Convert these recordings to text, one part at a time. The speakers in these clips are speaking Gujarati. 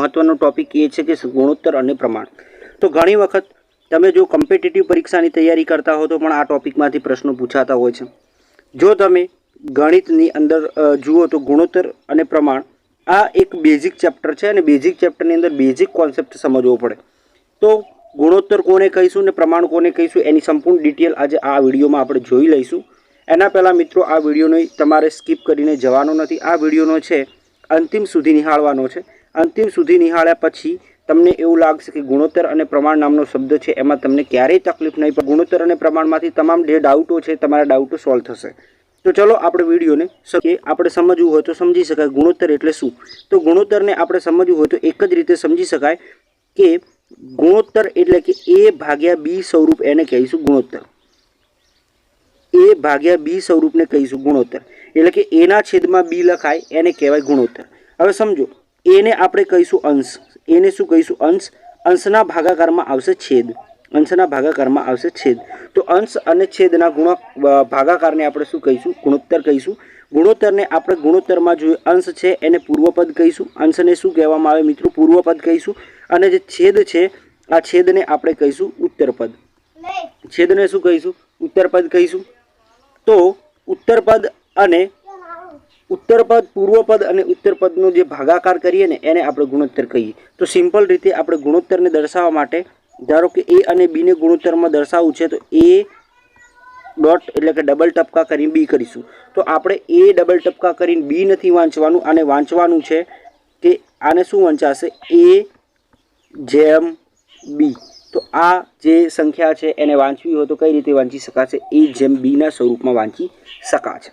મહત્ત્વનો ટોપિક એ છે કે ગુણોત્તર અને પ્રમાણ. તો ઘણી વખત તમે જો કોમ્પિટિટિવ પરીક્ષાની તૈયારી કરતા હો તો પણ આ ટોપિકમાંથી પ્રશ્નો પૂછાતા હોય છે. જો તમે ગણિતની અંદર જુઓ તો ગુણોત્તર અને પ્રમાણ આ એક બેઝિક ચેપ્ટર છે અને બેઝિક ચેપ્ટરની અંદર બેઝિક કોન્સેપ્ટ સમજવો પડે. તો ગુણોત્તર કોને કહીશું ને પ્રમાણ કોને કહીશું એની સંપૂર્ણ ડિટેલ આજે આ વિડીયોમાં આપણે જોઈ લઈશું. એના પહેલાં મિત્રો આ વિડીયોને તમારે સ્કીપ કરીને જવાનો નથી. આ વિડીયોનો છે અંતિમ સુધી નિહાળવાનો છે. અંતિમ સુધી નિહાળ્યા પછી તમને એવું લાગશે કે ગુણોત્તર અને પ્રમાણ નામનો શબ્દ છે, એમાં તમને ક્યારેય તકલીફ નહીં પડે ગુણોત્તર અને પ્રમાણમાંથી તમામ જે ડાઉટો છે, તમારા ડાઉટો સોલ્વ થશે. તો ચલો આપણે વિડીયોને કે આપણે સમજવું હોય તો સમજી શકાય ગુણોત્તર એટલે શું? તો ગુણોત્તરને આપણે સમજવું હોય તો એક જ રીતે સમજી શકાય કે ગુણોત્તર એટલે કે એ ભાગ્યા બી સ્વરૂપ એને કહીશું ગુણોત્તર. એ ભાગ્યા બી સ્વરૂપને કહીશું ગુણોત્તર. એટલે કે એના છેદમાં બી લખાય, એને કહેવાય ગુણોત્તર. હવે સમજો એને આપણે કહીશું અંશ. એને શું કહીશું? અંશ. અંશના ભાગાકારમાં આવશે છેદ. અંશના ભાગાકારમાં આવશે છેદ. તો અંશ અને છેદના ગુણ ભાગાકારને આપણે શું કહીશું? ગુણોત્તર કહીશું. ગુણોત્તરને આપણે ગુણોત્તરમાં જોઈએ. અંશ છે એને પૂર્વપદ કહીશું. અંશને શું કહેવામાં આવે મિત્રો? પૂર્વપદ કહીશું. અને જે છેદ છે આ છેદને આપણે કહીશું ઉત્તરપદ. છેદને શું કહીશું? ઉત્તરપદ કહીશું. તો ઉત્તરપદ અને ઉત્તરપદ પૂર્વપદ અને ઉત્તરપદનો જે ભાગાકાર કરીએ ને, એને આપણે ગુણોત્તર કહીએ. તો સિમ્પલ રીતે આપણે ગુણોત્તરને દર્શાવવા માટે, ધારો કે એ અને બીને ગુણોત્તરમાં દર્શાવવું છે, તો એ ડોટ એટલે કે ડબલ ટપકા કરીને બી કરીશું. તો આપણે એ ડબલ ટપકા કરીને બી નથી વાંચવાનું, આને વાંચવાનું છે કે આને શું વંચાશે? એ જેમ બી તો આ જે સંખ્યા છે, એને વાંચવી હોય તો કઈ રીતે વાંચી શકાશે? એ જેમ બીના સ્વરૂપમાં વાંચી શકાશે.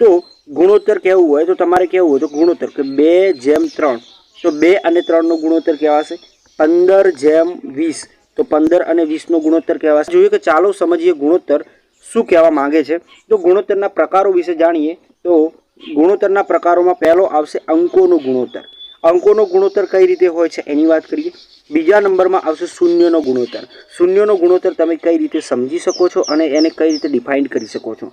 તો ગુણોત્તર કહેવું હોય તો તમારે કહેવું હોય તો ગુણોત્તર કે બે જેમ ત્રણ. તો બે અને ત્રણનો ગુણોત્તર કહેવાશે? પંદર જેમ વીસ. તો પંદર અને વીસનો ગુણોત્તર કહેવાશે. જોઈએ કે ચાલો સમજીએ ગુણોત્તર શું કહેવા માંગે છે? તો ગુણોત્તરના પ્રકારો વિશે જાણીએ તો ગુણોત્તરના પ્રકારોમાં પહેલો આવશે અંકોનો ગુણોત્તર. અંકોનો ગુણોત્તર કઈ રીતે હોય છે એની વાત કરીએ. બીજા નંબરમાં આવશે શૂન્યનો ગુણોત્તર. શૂન્યનો ગુણોત્તર તમે કઈ રીતે સમજી શકો છો અને એને કઈ રીતે ડિફાઇન કરી શકો છો?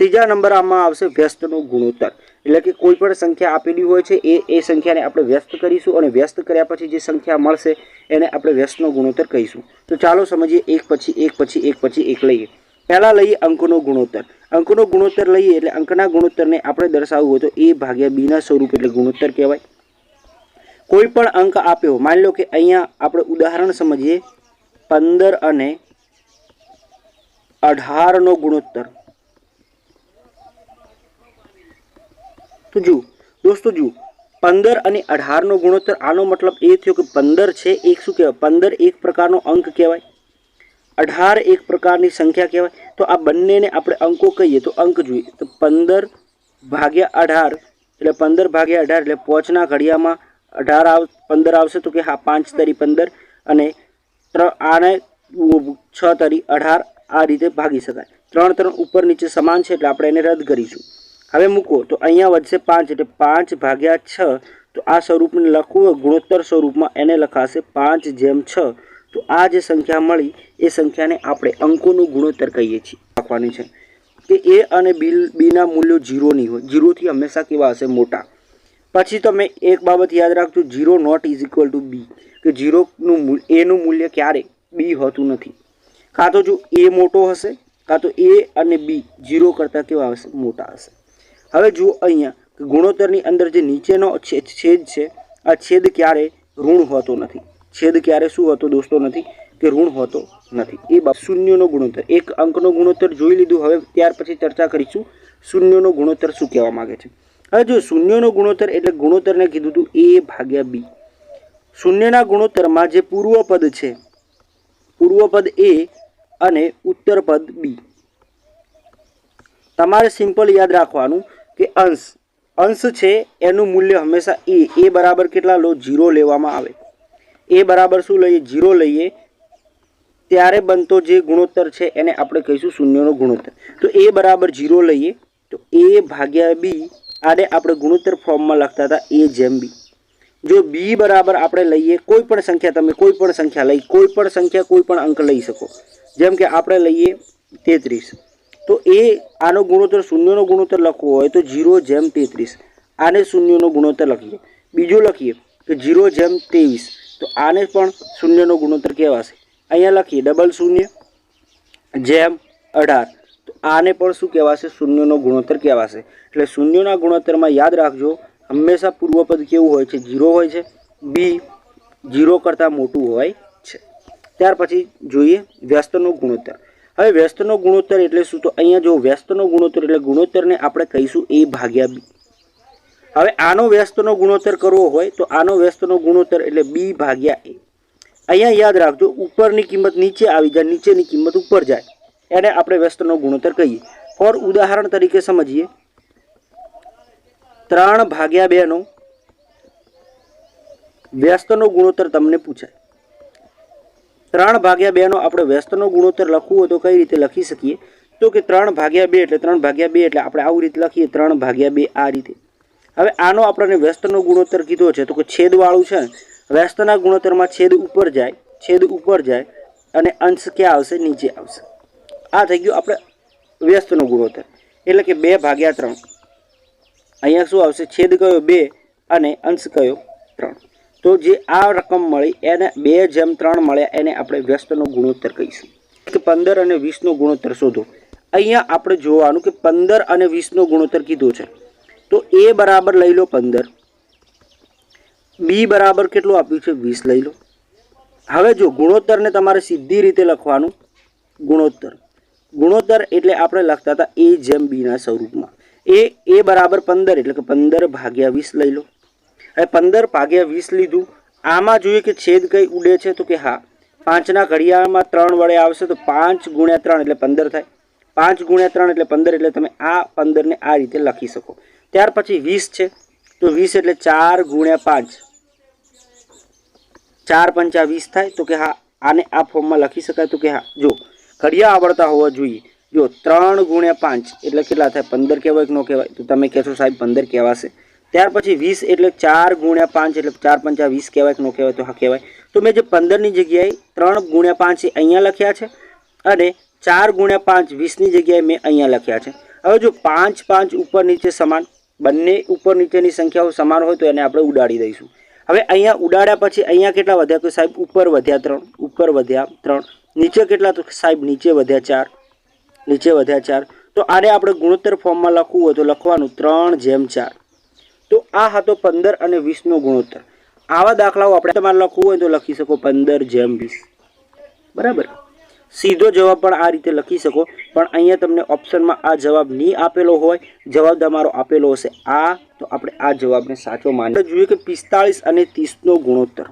ત્રીજા નંબર આમાં આવશે વ્યસ્તનો ગુણોત્તર. એટલે કે કોઈ પણ સંખ્યા આપેલી હોય છે, એ એ સંખ્યાને આપણે વ્યસ્ત કરીશું અને વ્યસ્ત કર્યા પછી જે સંખ્યા મળશે, એને આપણે વ્યસ્તનો ગુણોત્તર કહીશું. તો ચાલો સમજીએ એક પછી એક પછી એક પછી એક લઈએ. પહેલાં લઈએ અંકનો ગુણોત્તર. અંકનો ગુણોત્તર લઈએ એટલે અંકના ગુણોત્તરને આપણે દર્શાવવું હોય તો એ ભાગ્યા બીના સ્વરૂપ એટલે ગુણોત્તર કહેવાય. કોઈ પણ અંક આપ્યો, માની લો કે અહીંયા આપણે ઉદાહરણ સમજીએ, પંદર અને અઢારનો ગુણોત્તર. તો જુઓ, દોસ્તો જુઓ, પંદર અને અઢારનો ગુણોત્તર, આનો મતલબ એ થયો કે પંદર છે એક શું કહેવાય? પંદર એક પ્રકારનો અંક કહેવાય. અઢાર એક પ્રકારની સંખ્યા કહેવાય. તો આ બંનેને આપણે અંકો કહીએ તો અંક જોઈએ. તો પંદર ભાગ્યા અઢાર, એટલે પંદર ભાગ્યા અઢાર, એટલે પોચના ઘડિયામાં અઢાર આવ, પંદર આવશે તો કે હા, પાંચ તરી પંદર અને આને છ તરી અઢાર આ રીતે ભાગી શકાય. ત્રણ ત્રણ ઉપર નીચે સમાન છે એટલે આપણે એને રદ કરીશું. હવે મૂકો, તો અહીંયા વધશે પાંચ, એટલે પાંચ ભાગ્યા છ, તો આ સ્વરૂપને લખવું હોય, ગુણોત્તર સ્વરૂપમાં એને લખાશે પાંચ જેમ છ. તો આ જે સંખ્યા મળી, એ સંખ્યાને આપણે અંકોનું ગુણોત્તર કહીએ છીએ. લખવાની છે. કે એ અને બી, બીના મૂલ્યો જીરોની હોય. જીરોથી હંમેશા કેવા હશે? મોટા. પછી તમે એક બાબત યાદ રાખજો zero not is equal to B. કે જીરોનું એનું મૂલ્ય ક્યારે? બી હોતું નથી. કાં તો જો એ મોટો હશે, કાં તો એ અને બી જીરો કરતાં કેવા હશે? મોટા હશે. હવે જુઓ અહીંયા ગુણોત્તરની અંદર જે નીચેનો છેદ છે, આ છેદ ક્યારે ઋણ હોતો નથી? છેદ ક્યારે શું હોતો દોસ્તો નથી? કે ઋણ હોતો નથી. એ બાબ શૂન્યનો ગુણોત્તર. એક અંકનો ગુણોત્તર જોઈ લીધું. હવે ત્યાર પછી ચર્ચા કરીશું શૂન્યનો ગુણોત્તર શું કહેવા માંગે છે. હવે જો શૂન્યનો ગુણોત્તર એટલે ગુણોત્તરને કીધું હતું એ ભાગ્યા બી. શૂન્યના ગુણોત્તરમાં જે પૂર્વપદ છે, પૂર્વપદ એ અને ઉત્તરપદ બી. તમારે સિમ્પલ યાદ રાખવાનું. કે અંશ. અંશ છે, એનું મૂલ્ય હંમેશા એ એ બરાબર કેટલા લો? જીરો લેવામાં આવે. એ બરાબર શું લઈએ? જીરો લઈએ. ત્યારે બનતો જે ગુણોત્તર છે, એને આપણે કહીશું શૂન્યનો ગુણોત્તર. તો એ બરાબર જીરો લઈએ, તો એ ભાગ્યા બી આને આપણે ગુણોત્તર ફોર્મમાં લખતા હતા, એ જેમ બી. જો બી બરાબર આપણે લઈએ, કોઈ પણ સંખ્યા, તમે કોઈ પણ સંખ્યા લઈ, કોઈ પણ સંખ્યા, કોઈ પણ અંક લઈ શકો. જેમ કે આપણે લઈએ તેત્રીસ. તો એ આનો ગુણોત્તર શૂન્યનો ગુણોત્તર લખવો હોય તો જીરો જેમ તેત્રીસ. આને શૂન્યનો ગુણોત્તર લખીએ બીજું લખીએ કે જીરો જેમ ત્રેવીસ. તો આને પણ શૂન્યનો ગુણોત્તર કહેવાશે. અહીંયા લખીએ ડબલ શૂન્ય જેમ અઢાર. તો આને પણ શું કહેવાશે? શૂન્યનો ગુણોત્તર કહેવાશે. એટલે શૂન્યના ગુણોત્તરમાં યાદ રાખજો, હંમેશા પૂર્વપદ કેવું હોય છે? જીરો હોય છે. બી, જીરો કરતાં મોટું હોય છે. ત્યાર પછી જોઈએ વ્યસ્તનો ગુણોત્તર. હવે વ્યસ્તનો ગુણોત્તર એટલે શું? તો અહીંયા જો વ્યસ્તનો ગુણોત્તર એટલે ગુણોત્તરને આપણે કહીશું એ ભાગ્યા બી. હવે આનો વ્યસ્તનો ગુણોત્તર કરવો હોય તો આનો વ્યસ્તનો ગુણોત્તર એટલે બી ભાગ્યા એ. અહીંયા યાદ રાખજો, ઉપરની કિંમત નીચે આવી જાય, નીચેની કિંમત ઉપર જાય. એને આપણે વ્યસ્તનો ગુણોત્તર કહીએ. ફોર ઉદાહરણ તરીકે સમજીએ. ત્રણ ભાગ્યા બેનો. વ્યસ્તનો ગુણોત્તર તમને પૂછાય. ત્રણ ભાગ્યા બેનો આપણે વ્યસ્તનો ગુણોત્તર લખવું હોય તો કઈ રીતે લખી શકીએ? તો કે ત્રણ ભાગ્યા બે એટલે ત્રણ ભાગ્યા બે એટલે આપણે આવી રીતે લખીએ, ત્રણ ભાગ્યા બે આ રીતે. હવે આનો આપણને વ્યસ્તનો ગુણોત્તર કીધો છે, તો કે છેદવાળું છે ને, વ્યસ્તના ગુણોત્તરમાં છેદ ઉપર જાય, છેદ ઉપર જાય, અને અંશ ક્યાં આવશે? નીચે આવશે. આ થઈ ગયું આપણે વ્યસ્તનો ગુણોત્તર. એટલે કે બે ભાગ્યા ત્રણ. અહીંયા શું આવશે? છેદ કયો બે અને અંશ કયો ત્રણ. તો જે આ રકમ મળી, એને બે જેમ ત્રણ મળ્યા, એને આપણે વ્યસ્તનો ગુણોત્તર કહીશું. કે પંદર અને વીસનો ગુણોત્તર શોધો. અહીંયા આપણે જોવાનું કે પંદર અને વીસનો ગુણોત્તર કીધો છે. તો એ બરાબર લઈ લો પંદર. બી બરાબર કેટલું આપ્યું છે? વીસ લઈ લો. હવે જો ગુણોત્તરને તમારે સીધી રીતે લખવાનું. ગુણોત્તર. ગુણોત્તર એટલે આપણે લખતા હતા એ જેમ બીના સ્વરૂપમાં. એ એ બરાબર પંદર એટલે કે પંદર ભાગ્યા વીસ લઈ લો. હવે પંદર ભાગ્યા વીસ લીધું. આમાં જોઈએ કે છેદ કઈ ઉડે છે તો કે હા. પાંચના ઘડિયાળમાં ત્રણ વડે આવશે તો પાંચ ગુણ્યા ત્રણ એટલે પંદર થાય. પાંચ ગુણ્યા ત્રણ એટલે પંદર એટલે તમે આ પંદરને આ રીતે લખી શકો. ત્યાર પછી વીસ છે. તો વીસ એટલે ચાર ગુણ્યા પાંચ. ચાર પંચા વીસ થાય તો કે હા, આને આ ફોર્મમાં લખી શકાય તો કે હા. જો ઘડિયા આવડતા હોવા જોઈએ. જો, ત્રણ ગુણ્યા પાંચ એટલે કેટલા થાય? પંદર કહેવાય કે ન કહેવાય? તો તમે કહેશો સાહેબ, પંદર કહેવાશે. ત્યાર પછી વીસ એટલે ચાર ગુણ્યા પાંચ એટલે ચાર પંચા વીસ કહેવાય કે ન કહેવાય તો હા કહેવાય. તો મેં જે પંદરની જગ્યાએ ત્રણ ગુણ્યા પાંચ એ અહીંયા લખ્યા છે અને ચાર ગુણ્યા પાંચ વીસની જગ્યાએ મેં અહીંયા લખ્યા છે. હવે જો પાંચ પાંચ ઉપર નીચે સમાન, બંને ઉપર નીચેની સંખ્યાઓ સમાન હોય તો એને આપણે ઉડાડી દઈશું. હવે અહીંયા ઉડાડ્યા પછી અહીંયા કેટલા વધ્યા? તો સાહેબ ઉપર વધ્યા ત્રણ, ઉપર વધ્યા ત્રણ, નીચે કેટલા? તો સાહેબ નીચે વધ્યા ચાર, નીચે વધ્યા ચાર. તો આને આપણે ગુણોત્તર ફોર્મમાં લખવું હોય તો લખવાનું ત્રણ જેમ ચાર. તો આ હતો પંદર અને વીસનો ગુણોત્તર. આવા દાખલાઓ આપણે તમારે લખવું હોય તો લખી શકો પંદર જેમ વીસ. બરાબર? સીધો જવાબ પણ આ રીતે લખી શકો. પણ અહીંયા તમને ઓપ્શનમાં આ જવાબ નહીં આપેલો હોય. જવાબ તમારો આપેલો હશે આ. તો આપણે આ જવાબને સાચો માની. જોઈએ કે પિસ્તાળીસ અને ત્રીસનો ગુણોત્તર.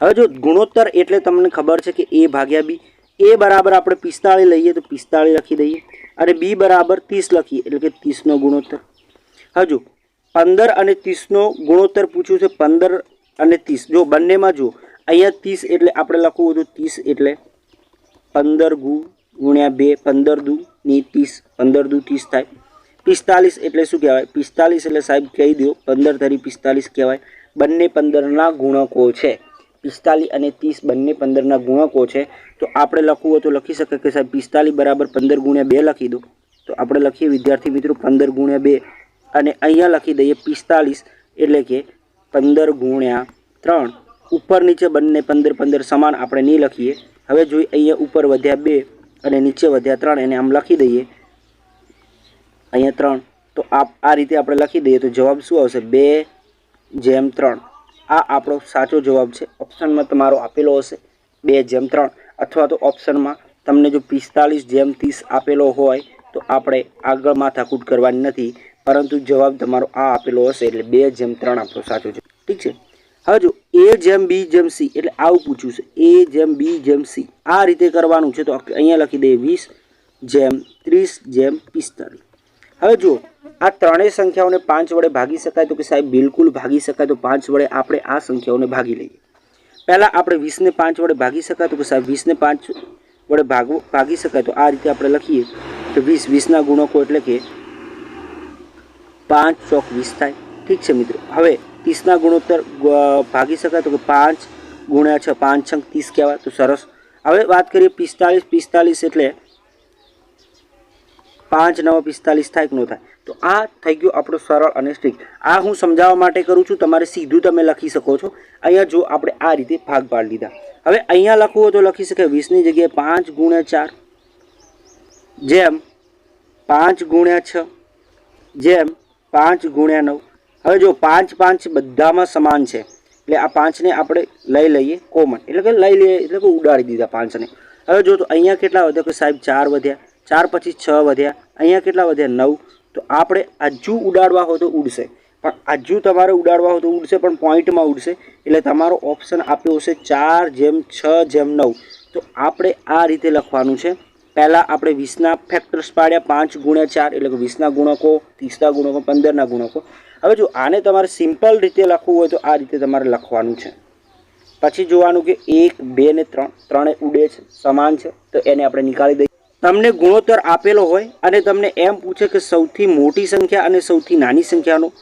હવે જો ગુણોત્તર એટલે તમને ખબર છે કે એ ભાગ્યા બી. એ બરાબર આપણે પિસ્તાળીસ લઈએ તો પિસ્તાળીસ લખી દઈએ. અને બી બરાબર ત્રીસ લખીએ એટલે કે ત્રીસનો ગુણોત્તર. હજુ પંદર અને ત્રીસનો ગુણોત્તર પૂછ્યું છે, પંદર અને ત્રીસ. જો બંનેમાં જો અહીંયા ત્રીસ એટલે આપણે લખવું હતું ત્રીસ એટલે પંદર ગુ ગુણ્યા બે, પંદર દુ ની ત્રીસ, પંદર દુ ત્રીસ થાય. પિસ્તાલીસ એટલે શું કહેવાય? પિસ્તાલીસ એટલે સાહેબ કહી દો, પંદર તરી પિસ્તાલીસ કહેવાય. બંને પંદરના ગુણકો છે. પિસ્તાલીસ અને ત્રીસ બંને પંદરના ગુણકો છે. તો આપણે લખવું હોય તો લખી શકે કે સાહેબ પિસ્તાલીસ બરાબર પંદર ગુણ્યા બે લખી દો. તો આપણે લખીએ વિદ્યાર્થી મિત્રો, પંદર ગુણ્યા બે. અને અહીંયા લખી દઈએ પિસ્તાલીસ એટલે કે પંદર ગુણ્યા ત્રણ. ઉપર નીચે બંને પંદર પંદર સમાન આપણે નહીં લખીએ. હવે જોઈએ અહીંયા ઉપર વધ્યા બે અને નીચે વધ્યા ત્રણ એને આમ લખી દઈએ. અહીંયા ત્રણ. તો આ આ રીતે આપણે લખી દઈએ તો જવાબ શું આવશે? બે જેમ ત્રણ. આ આપણો સાચો જવાબ છે. ઓપ્શનમાં તમારો આપેલો હશે. બે જેમ ત્રણ. અથવા તો ઓપ્શનમાં તમને જો પિસ્તાલીસ જેમ ત્રીસ આપેલો હોય તો આપણે આગળ માથાકૂટ કરવાની નથી, પરંતુ જવાબ તમારો આ આપેલો હશે, એટલે બે જેમ ત્રણ આપણો સાચો છે ઠીક છે? હવે જો એ જેમ, બી જેમ, સી, એટલે આવું પૂછ્યું છે. એ જેમ, બી જેમ, સી. આ રીતે કરવાનું છે, તો અહીંયા લખી દઈએ વીસ જેમ, ત્રીસ જેમ, પિસ્તાલીસ. હવે જુઓ આ ત્રણેય સંખ્યાઓને પાંચ વડે ભાગી શકાય, તો કે સાહેબ બિલકુલ ભાગી શકાય, તો પાંચ વડે આપણે આ સંખ્યાઓને ભાગી લઈએ. પહેલાં આપણે વીસને પાંચ વડે ભાગી શકાય, તો કે સાહેબ વીસને પાંચ વડે ભાગવું, ભાગી શકાય, તો આ રીતે આપણે લખીએ. કે વીસ, વીસના ગુણકો એટલે કે પાંચ ચોક વીસ થાય. ઠીક છે મિત્રો? હવે ત્રીસના ગુણોત્તર ભાગી શકાય તો કે પાંચ ગુણ્યા છ, પાંચ છંક ત્રીસ કહેવાય. તો સરસ. હવે વાત કરીએ પિસ્તાલીસ પિસ્તાલીસ એટલે પાંચ નવ પિસ્તાલીસ થાય કે ન થાય. તો આ થઈ ગયું આપણો સરળ અને સ્ટ્રીક આ હું સમજાવવા માટે કરું છું. તમારે સીધું તમે લખી શકો છો. અહીંયા જો આપણે આ રીતે ભાગ પાડી લીધા. હવે અહીંયા લખવું હોય તો લખી શકે વીસની જગ્યાએ પાંચ ગુણ્યા ચાર. જેમ પાંચ ગુણ્યા છ, જેમ પાંચ ગુણ્યા નવ. હવે જો પાંચ પાંચ બધામાં સમાન છે, એટલે આ પાંચને આપણે લઈ લઈએ કોમન. એટલે કે લઈ લઈએ, એટલે કે ઉડાડી દીધા પાંચને. હવે જો તો અહીંયા કેટલા વધ્યા? કે સાહેબ ચાર વધ્યા. ચાર પછી છ વધ્યા. અહીંયા કેટલા વધ્યા? નવ. તો આપણે આજુ ઉડાડવા હોય તો ઉડશે. પણ આજુ તમારે ઉડાડવા હોય તો ઉડશે, પણ પોઈન્ટમાં ઉડશે. એટલે તમારો ઓપ્શન આપ્યો હશે ચાર જેમ છ જેમ નવ. તો આપણે આ રીતે લખવાનું છે. પહેલાં આપણે વીસના ફેક્ટર્સ પાડ્યા, પાંચ ગુણ્યા ચાર, એટલે કે વીસના ગુણકો, ત્રીસના ગુણકો, પંદરના ગુણકો. હવે જો આને તમારે સિમ્પલ રીતે લખવું હોય તો આ રીતે તમારે લખવાનું છે. પછી જોવાનું કે એક, બે ને ત્રણ. ત્રણે ઉડે છે, સમાન છે, તો એને આપણે નીકાળી દઈએ. તમને ગુણોત્તર આપેલો હોય અને તમને એમ પૂછે કે સૌથી મોટી સંખ્યા અને સૌથી નાની સંખ્યાનો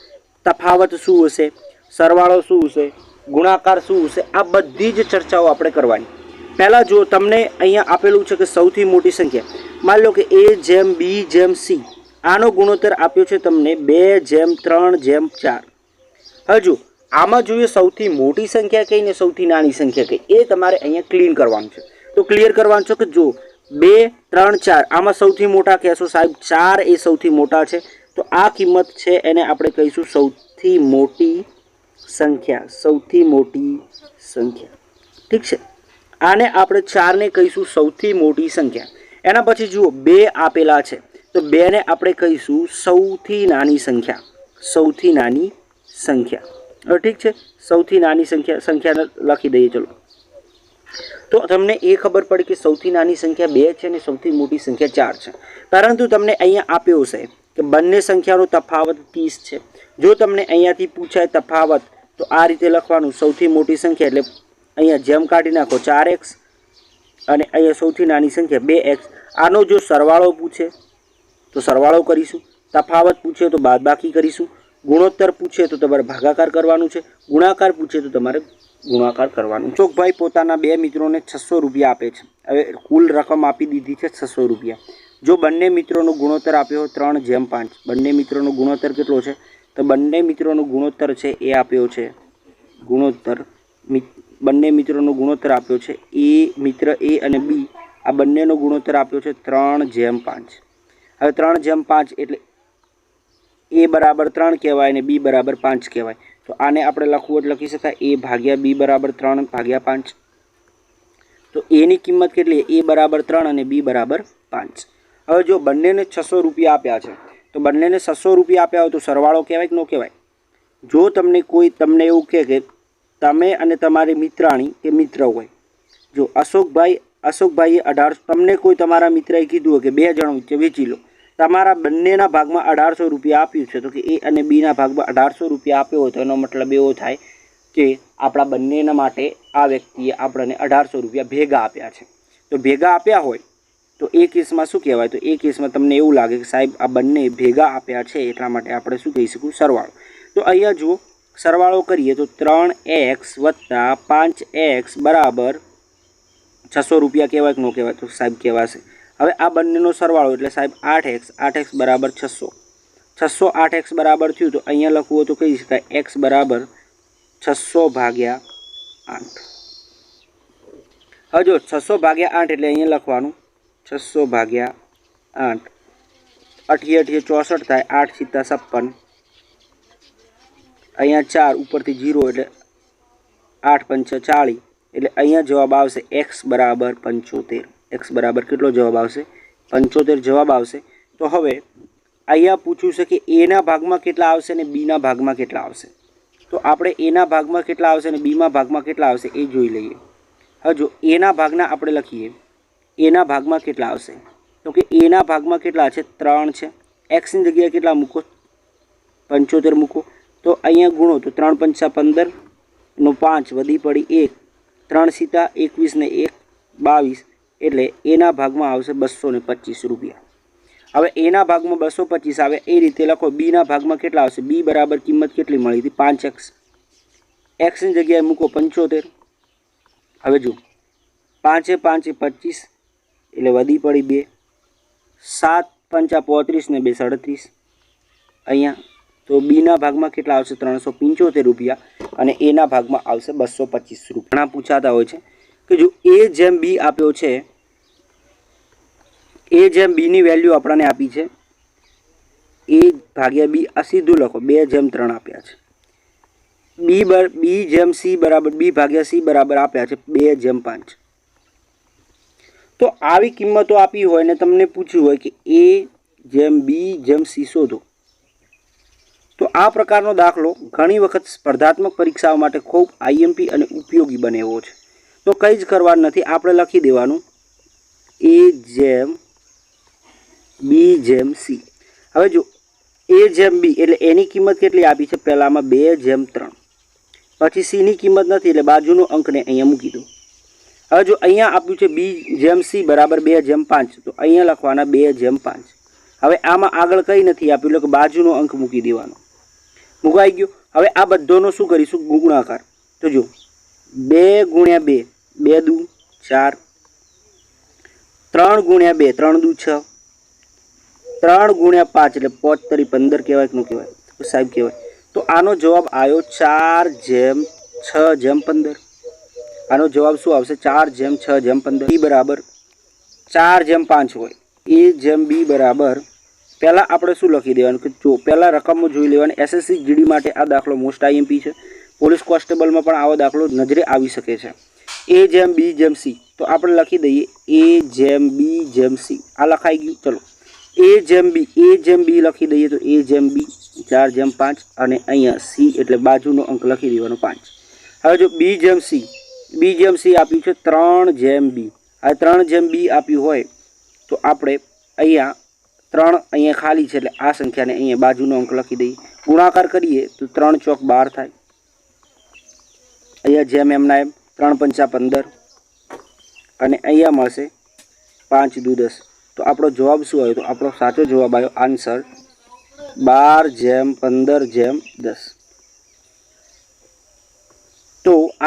તફાવત શું હશે? સરવાળો શું હશે? ગુણાકાર શું હશે? આ બધી જ ચર્ચાઓ આપણે કરવાની. પહેલાં જો તમને અહીંયા આપેલું છે કે સૌથી મોટી સંખ્યા, માની લો કે એ જેમ બી જેમ સી આનો ગુણોત્તર આપ્યો છે તમને બે જેમ ત્રણ જેમ ચાર. હજુ, આમાં જોઈએ સૌથી મોટી સંખ્યા કઈ ને સૌથી નાની સંખ્યા કઈ, એ તમારે અહીંયા ક્લીન કરવાનું છે. તો ક્લિયર કરવાનું છે કે જો બે, ત્રણ, ચાર, આમાં સૌથી મોટા કહેશો સાહેબ, ચાર એ સૌથી મોટા છે. તો આ કિંમત છે એને આપણે કહીશું સૌથી મોટી સંખ્યા, સૌથી મોટી સંખ્યા. ઠીક છે? આને આપણે ચારને કહીશું સૌથી મોટી સંખ્યા. એના પછી જુઓ, બે આપેલા છે. તો બેને આપણે કહીશું સૌથી નાની સંખ્યા. સૌથી નાની સંખ્યા. ઠીક છે? સૌથી નાની સંખ્યા સંખ્યા લખી દઈએ, ચલો. તો તમને એ ખબર પડી કે સૌથી નાની સંખ્યા બે છે અને સૌથી મોટી સંખ્યા ચાર છે. પરંતુ તમને અહીંયા આપ્યો છે કે બંને સંખ્યાનો તફાવત ત્રીસ છે. જો તમને અહીંયાથી પૂછાય તફાવત, તો આ રીતે લખવાનું સૌથી મોટી સંખ્યા એટલે અહીંયા જેમ કાઢી નાખો ચાર એક્સ અને અહીંયા સૌથી નાની સંખ્યા બે એક્સ આનો જો સરવાળો પૂછે, તો સરવાળો કરીશું. તફાવત પૂછે તો બાદબાકી કરીશું. ગુણોત્તર પૂછે તો તમારે ભાગાકાર કરવાનું છે. ગુણાકાર પૂછે તો તમારે ગુણાકાર કરવાનું. ચોકભાઈ પોતાના બે મિત્રોને છસો રૂપિયા આપે છે. હવે કુલ રકમ આપી દીધી છે છસો રૂપિયા. જો બંને મિત્રોનો ગુણોત્તર આપ્યો ત્રણ જેમ પાંચ. બંને મિત્રોનો ગુણોત્તર કેટલો છે? તો બંને મિત્રોનો ગુણોત્તર છે એ આપ્યો છે ગુણોત્તર બંને મિત્રોનો ગુણોત્તર આપ્યો છે. એ મિત્ર એ અને બી આ બંનેનો ગુણોત્તર આપ્યો છે ત્રણ જેમ પાંચ. હવે ત્રણ જેમ પાંચ એટલે એ બરાબર ત્રણ કહેવાય અને બી બરાબર પાંચ કહેવાય. તો આને આપણે લખવું એટલે લખી શકાય. એ ભાગ્યા બી બરાબર ત્રણ ભાગ્યા પાંચ. તો એની કિંમત કેટલી? એ બરાબર ત્રણ અને બી બરાબર પાંચ. હવે જો બંનેને છસો રૂપિયા આપ્યા છે, તો બંનેને છસો રૂપિયા આપ્યા હોય તો સરવાળો કહેવાય કે ન કહેવાય? જો તમને કોઈ, તમને એવું કહે કે તમે અને તમારી મિત્રાણી કે મિત્ર હોય. જો અશોકભાઈ, અશોકભાઈએ અઢારસો, તમને કોઈ તમારા મિત્રએ કીધું હોય કે બે જણ વચ્ચે વેચી લો, તમારા બંનેના ભાગમાં અઢારસો રૂપિયા આપ્યું છે. તો કે એ અને બીના ભાગમાં અઢારસો રૂપિયા આપ્યો હોય તો એનો મતલબ એવો થાય કે આપણા બંનેના માટે આ વ્યક્તિએ આપણને અઢારસો રૂપિયા ભેગા આપ્યા છે. તો ભેગા આપ્યા હોય તો એ કેસમાં શું કહેવાય? તો એ કેસમાં તમને એવું લાગે કે સાહેબ આ બંને ભેગા આપ્યા છે, એટલા માટે આપણે શું કહી શકું? સરવાળો. તો અહીંયા જુઓ સરવાળો કરીએ તો ત્રણ એક્સ વત્તા પાંચ એક્સ બરાબર છસો રૂપિયા કહેવાય કે ન કહેવાય તો સાહેબ કહેવાશે. હવે આ બંનેનો સરવાળો એટલે સાહેબ આઠ એક્સ આઠ એક્સ બરાબર છસો. છસો આઠ એક્સ બરાબર થયું તો અહીંયા લખવું તો કહી શકાય એક્સ બરાબર છસો ભાગ્યા આઠ. હજુ છસો ભાગ્યા આઠ એટલે અહીંયા લખવાનું છસો ભાગ્યા આઠ. અઠી અઠીએ ચોસઠ થાય આઠ સિત્તા છપ્પન. અહીંયા ચાર, ઉપરથી જીરો એટલે આઠ પંચ ચાળીસ. એટલે અહીંયા જવાબ આવશે એક્સ બરાબર પંચોતેર. એક્સ બરાબર કેટલો જવાબ આવશે? પંચોતેર જવાબ આવશે. તો હવે અહીંયા પૂછ્યું છે કે એના ભાગમાં કેટલા આવશે અને બીના ભાગમાં કેટલા આવશે? તો આપણે એના ભાગમાં કેટલા આવશે અને બીમાં ભાગમાં કેટલા આવશે એ જોઈ લઈએ. હવે જો એના ભાગના આપણે લખીએ એના ભાગમાં કેટલા આવશે? તો કે એના ભાગમાં કેટલા છે? ત્રણ છે. એક્સની જગ્યાએ કેટલા મૂકો? પંચોતેર મૂકો. તો અહીંયા ગુણો તો ત્રણ પંચા પંદર નો પાંચ વધી પડી એક. ત્રણ સીતા એકવીસ ને એક બાવીસ એટલે એના ભાગમાં આવશે બસો પચીસ રૂપિયા. હવે એના ભાગમાં બસો પચીસ આવે એ રીતે લખો બીના ભાગમાં કેટલા આવશે? બી બરાબર કિંમત કેટલી મળી હતી? પાંચ એક્સ એક્સની જગ્યાએ મૂકો પંચોતેર. હવે જુઓ. પાંચે પાંચે પચીસ એટલે વધી પડી બે. સાત પંચા પોત્રીસ ને બે સાડત્રીસ. અહીંયા તો બીના ભાગમાં કેટલા આવશે? ત્રણસો પંચોતેર રૂપિયા. અને એના ભાગમાં આવશે બસો પચીસ રૂપિયા. ઘણા પૂછાતા હોય છે કે જો એ જેમ બી આપ્યો છે એ જેમ બીની વેલ્યુ આપણને આપી છે એ ભાગ્યા બી આ સીધું લખો. બે જેમ ત્રણ આપ્યા છે. બી બર બી જેમ સી બરાબર બી ભાગ્યા સી બરાબર આપ્યા છે, બે જેમ પાંચ. તો આવી કિંમતો આપી હોય ને તમને પૂછ્યું હોય કે એ જેમ બી જેમ સી શોધો. તો આ પ્રકારનો દાખલો ઘણી વખત સ્પર્ધાત્મક પરીક્ષાઓ માટે ખૂબ આઈએમપી અને ઉપયોગી બને એવો છે. તો કંઈ જ કરવાનું નથી, આપણે લખી દેવાનું. એ જેમ બી જેમ સી હવે જો એ જેમ બી એટલે એની કિંમત કેટલી આપી છે? પહેલાંમાં બે જેમ ત્રણ. પછી સીની કિંમત નથી, એટલે બાજુનો અંકને અહીંયા મૂકી દો. હવે જો અહીંયા આપ્યું છે બી જેમ સી બરાબર બે જેમ પાંચ, તો અહીંયા લખવાના બે જેમ પાંચ. હવે આમાં આગળ કંઈ નથી આપ્યું, એટલે કે બાજુનો અંક મૂકી દેવાનો. મુકાઈ ગયો. હવે આ બધોનો શું કરીશું? ગુણાકાર. તો જો, બે ગુણ્યા બે બે દુ ચાર, ત્રણ ગુણ્યા બે, ત્રણ દુ છ, ત્રણ ગુણ્યા પાંચ એટલે પાંચ તરી પંદર કહેવાય કે ન કહેવાય? સાહેબ કહેવાય. તો આનો જવાબ આવ્યો ચાર જેમ છ જેમ પંદર. આનો જવાબ શું આવશે? ચાર જેમ છ જેમ પંદર. બી બરાબર ચાર જેમ પાંચ હોય. એ જેમ બી બરાબર પહેલાં આપણે શું લખી દેવાનું કે જો પહેલાં રકમો જોઈ લેવાની. એસએસસી જીડી માટે આ દાખલો મોસ્ટ આઈએમપી છે. પોલીસ કોન્સ્ટેબલમાં પણ આવો દાખલો નજરે આવી શકે છે. એ જેમ બી જેમ સી તો આપણે લખી દઈએ એ જેમ બી જેમ સી આ લખાઈ ગયું. ચલો. એ જેમ બી એ જેમ બી લખી દઈએ તો એ જેમ બી ચાર જેમ પાંચ અને અહીંયા સી એટલે બાજુનો અંક લખી દેવાનો પાંચ. હવે જો બી જેમ સી બી જેમ સી આપ્યું છે ત્રણ જેમ બી આ ત્રણ જેમ બી આપ્યું હોય તો આપણે અહીંયા ત્રણ અહીંયા ખાલી છે એટલે આ સંખ્યાને અહીંયા બાજુનો અંક લખી દઈએ. ગુણાકાર કરીએ તો ત્રણ ચોક બાર થાય. અહીંયા જેમ એમના એમ ત્રણ પંચા પંદર. અને અહીંયા મળશે પાંચ દુ દસ. તો આપણો જવાબ શું આવ્યો? તો આપણો સાચો જવાબ આવ્યો આન્સર બાર જેમ પંદર જેમ દસ. તો